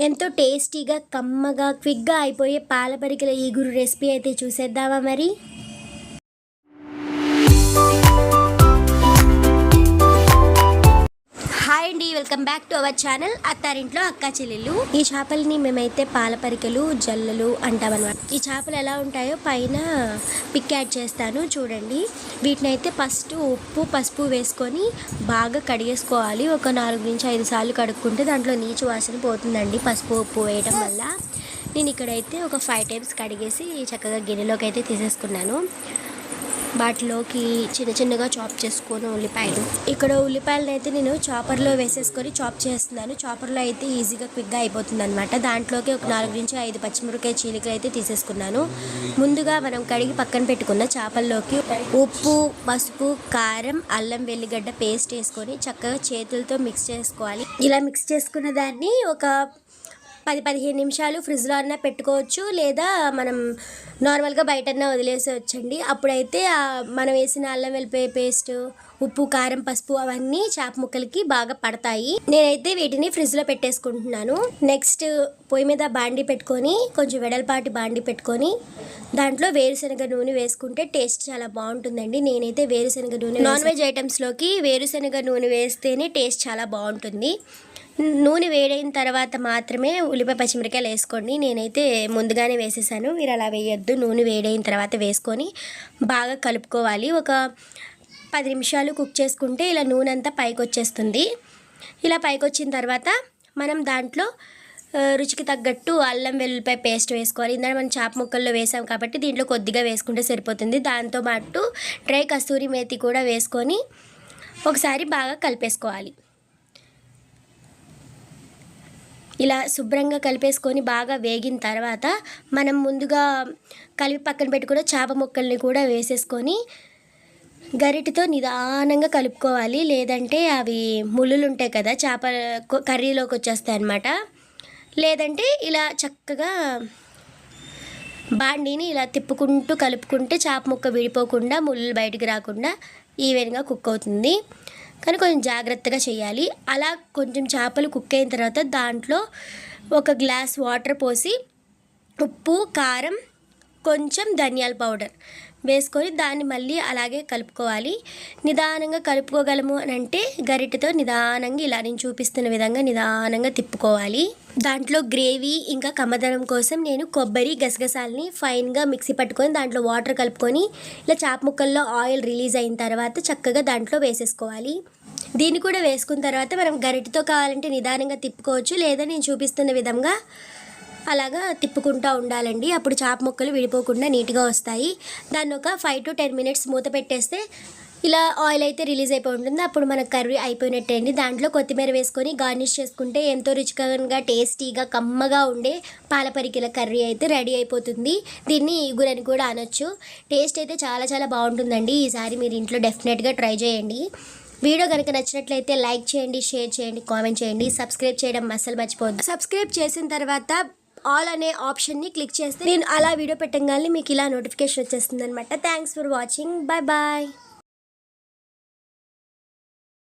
ఎంతో టేస్టీగా కమ్మగా క్విక్గా అయిపోయే పాలపరికల ఈగురు రెసిపీ అయితే చూసేద్దామా మరి? Welcome back to our channel అత్తారింట్లో అక్క చెల్లెలు ఈ చేపలని మేమైతే పాలపరికలు జల్లలు అంటామన్నమాట. ఈ చేపలు ఎలా ఉంటాయో పైన పిక్ యాడ్ చేస్తాను చూడండి. వీటిని అయితే ఫస్ట్ ఉప్పు పసుపు వేసుకొని బాగా కడిగేసుకోవాలి. ఒక నాలుగు నుంచి ఐదు సార్లు కడుక్కుంటే దాంట్లో నీచు వాసన పోతుందండి పసుపు ఉప్పు వేయడం వల్ల. నేను ఇక్కడైతే ఒక ఫైవ్ టైమ్స్ కడిగేసి చక్కగా గిన్నెలోకి అయితే తీసేసుకున్నాను. వాటిలోకి చిన్న చిన్నగా చాప్ చేసుకోను ఉల్లిపాయలు. ఇక్కడ ఉల్లిపాయలను అయితే నేను చాపర్లో వేసేసుకొని చాప్ చేస్తున్నాను. చాపర్లో అయితే ఈజీగా క్విక్గా అయిపోతుంది అనమాట దాంట్లోకి ఒక నాలుగు నుంచి ఐదు పచ్చిమిరకాయ చీలికలు అయితే తీసేసుకున్నాను. ముందుగా మనం కడిగి పక్కన పెట్టుకున్న చేపల్లోకి ఉప్పు పసుపు కారం అల్లం వెల్లిగడ్డ పేస్ట్ వేసుకొని చక్కగా చేతులతో మిక్స్ చేసుకోవాలి. ఇలా మిక్స్ చేసుకున్న దాన్ని ఒక పది పదిహేను నిమిషాలు ఫ్రిడ్జ్లో అన్నా పెట్టుకోవచ్చు లేదా మనం నార్మల్గా బయటన్నా వదిలేసేవచ్చండి అప్పుడైతే మనం వేసిన అల్లం వెల్లిపాయ పేస్ట్ ఉప్పు కారం పసుపు అవన్నీ చేప ముక్కలకి బాగా పడతాయి. నేనైతే వీటిని ఫ్రిడ్జ్లో పెట్టేసుకుంటున్నాను. నెక్స్ట్ పొయ్యి మీద బాండి పెట్టుకొని కొంచెం వెడల్పాటి బాండి పెట్టుకొని దాంట్లో వేరుశనగ నూనె వేసుకుంటే టేస్ట్ చాలా బాగుంటుందండి. నేనైతే వేరుశనగ నూనె నాన్ వెజ్ ఐటమ్స్లోకి వేరుశనగ నూనె వేస్తేనే టేస్ట్ చాలా బాగుంటుంది. నూనె వేడైన తర్వాత మాత్రమే ఉల్లిపాయ పచ్చిమిరకాయలు వేసుకోండి. నేనైతే ముందుగానే వేసేసాను. మీరు అలా వేయొద్దు. నూనె వేడైన తర్వాత వేసుకొని బాగా కలుపుకోవాలి. ఒక పది నిమిషాలు కుక్ చేసుకుంటే ఇలా నూనె అంతా పైకి వచ్చేస్తుంది. ఇలా పైకి వచ్చిన తర్వాత మనం దాంట్లో రుచికి తగ్గట్టు అల్లం వెల్లుల్లిపాయ పేస్ట్ వేసుకోవాలి. ఇందాక మనం చాప ముక్కల్లో వేసాం కాబట్టి దీంట్లో కొద్దిగా వేసుకుంటే సరిపోతుంది. దాంతో పాటు డ్రై కస్తూరి మేతి కూడా వేసుకొని ఒకసారి బాగా కలిపేసుకోవాలి. ఇలా శుభ్రంగా కలిపేసుకొని బాగా వేగిన తర్వాత మనం ముందుగా కలిపి పక్కన పెట్టుకున్న చేప ముక్కల్ని కూడా వేసేసుకొని గరిటితో నిదానంగా కలుపుకోవాలి. లేదంటే అవి ముళ్ళులు ఉంటాయి కదా చేప కర్రీలోకి వచ్చేస్తాయి అన్నమాట. లేదంటే ఇలా చక్కగా బాండీని ఇలా తిప్పుకుంటూ కలుపుకుంటే చేప ముక్క విడిపోకుండా ముళ్ళు బయటికి రాకుండా ఈవెన్గా కుక్ అవుతుంది. కానీ కొంచెం జాగ్రత్తగా చేయాలి. అలా కొంచెం చేపలు కుక్ అయిన తర్వాత దాంట్లో ఒక గ్లాస్ వాటర్ పోసి ఉప్పు కారం కొంచెం ధనియాల పౌడర్. వేసుకొని దాన్ని మళ్ళీ అలాగే కలుపుకోవాలి. నిదానంగా కలుపుకోగలము అని అంటే గరిటెతో నిదానంగా ఇలా నేను చూపిస్తున్న విధంగా నిదానంగా తిప్పుకోవాలి. దాంట్లో గ్రేవీ ఇంకా కమ్మదనం కోసం నేను కొబ్బరి గసగసాలని ఫైన్గా మిక్సీ పట్టుకొని దాంట్లో వాటర్ కలుపుకొని ఇలా చాప ముక్కల్లో ఆయిల్ రిలీజ్ అయిన తర్వాత చక్కగా దాంట్లో వేసేసుకోవాలి. దీన్ని కూడా వేసుకున్న తర్వాత మనం గరిటెతో కావాలంటే నిదానంగా తిప్పుకోవచ్చు. లేదా నేను చూపిస్తున్న విధంగా అలాగా తిప్పుకుంటూ ఉండాలండి. అప్పుడు చేప ముక్కలు విడిపోకుండా నీట్గా వస్తాయి. దాన్ని ఒక ఫైవ్ టు టెన్ మినిట్స్ మూత పెట్టేస్తే ఇలా ఆయిల్ అయితే రిలీజ్ అయిపోయి ఉంటుంది. అప్పుడు మన కర్రీ అయిపోయినట్టే అండి దాంట్లో కొత్తిమీర వేసుకొని గార్నిష్ చేసుకుంటే ఎంతో రుచికరంగా టేస్టీగా కమ్మగా ఉండే పాలపరికిల కర్రీ అయితే రెడీ అయిపోతుంది. దీన్ని ఈగురని కూడా అనొచ్చు. టేస్ట్ అయితే చాలా చాలా బాగుంటుందండి. ఈసారి మీరు ఇంట్లో డెఫినెట్గా ట్రై చేయండి. వీడియో కనుక నచ్చినట్లయితే లైక్ చేయండి షేర్ చేయండి కామెంట్ చేయండి. సబ్స్క్రైబ్ చేయడం అస్సలు మర్చిపోద్దు సబ్స్క్రైబ్ చేసిన తర్వాత ఆల్ అనే ఆప్షన్ని క్లిక్ చేస్తే నేను అలా వీడియో పెట్టగానే మీకు ఇలా నోటిఫికేషన్ వచ్చేస్తుంది అనమాట thanks for watching bye bye